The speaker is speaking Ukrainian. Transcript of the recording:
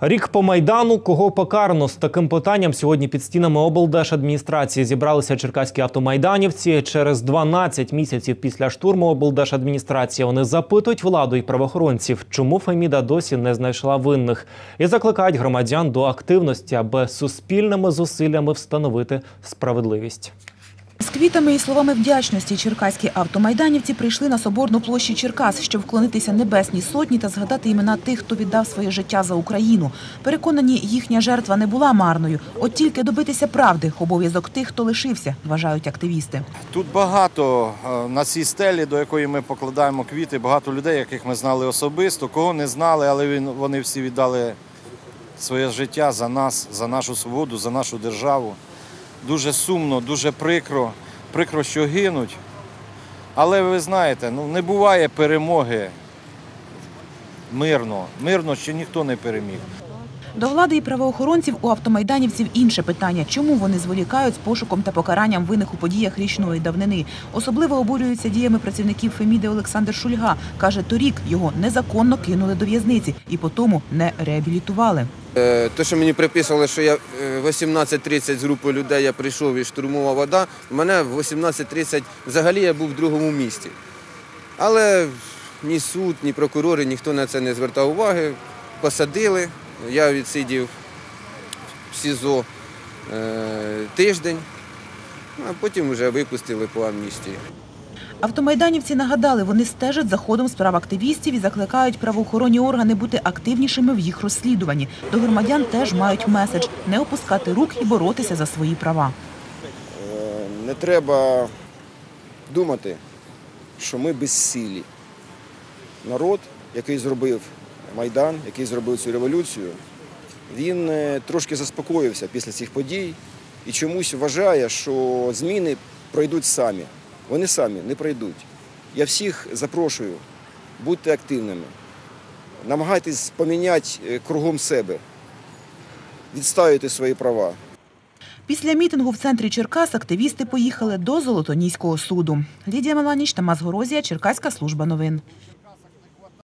Рік по майдану кого покарано з таким питанням сьогодні під стінами облдержадміністрації зібралися черкаські автомайданівці. Через 12 місяців після штурму облдержадміністрації вони запитують владу і правоохоронців, чому Феміда досі не знайшла винних, і закликають громадян до активності, аби суспільними зусиллями встановити справедливість. З квітами і словами вдячності черкаські автомайданівці прийшли на Соборну площу Черкас, щоб вклонитися Небесній Сотні та згадати імена тих, хто віддав своє життя за Україну. Переконані, їхня жертва не була марною. От тільки добитися правди – обов'язок тих, хто лишився, вважають активісти. Тут багато е, на цій стелі, до якої ми покладаємо квіти, багато людей, яких ми знали особисто, кого не знали, але вони всі віддали своє життя за нас, за нашу свободу, за нашу державу. Дуже сумно, дуже прикро, прикро, що гинуть. Але ви знаєте, ну не буває перемоги мирно. Мирно ще ніхто не переміг. До влади і правоохоронців у автомайданівців інше питання – чому вони зволікають з пошуком та покаранням винних у подіях річної давнини. Особливо обурюються діями працівників Феміди Олександр Шульга. Каже, торік його незаконно кинули до в'язниці і по тому не реабілітували. Те, що мені приписували, що я е, 18.30 з групою людей я прийшов і штурмова вода, мене в 18.30 взагалі я був в другому місті. Але ні суд, ні прокурори, ніхто на це не звертав уваги. Посадили, я відсидів в СІЗО е, тиждень, а потім вже випустили по амністії. Автомайданівці нагадали, вони стежать за ходом справ активістів і закликають правоохоронні органи бути активнішими в їх розслідуванні. До громадян теж мають меседж – не опускати рук і боротися за свої права. Е, не треба думати, що ми безсилі. Народ, який зробив Майдан, який зробив цю революцію, він е, трошки заспокоївся після цих подій і чомусь вважає, що зміни пройдуть самі. Вони самі не пройдуть. Я всіх запрошую, будьте активними, намагайтесь поміняти е, кругом себе, відставити свої права. Після мітингу в центрі Черкас активісти поїхали до Золотоніського суду. Лідія Маланіч, Тамас Горозія, Черкаська служба новин.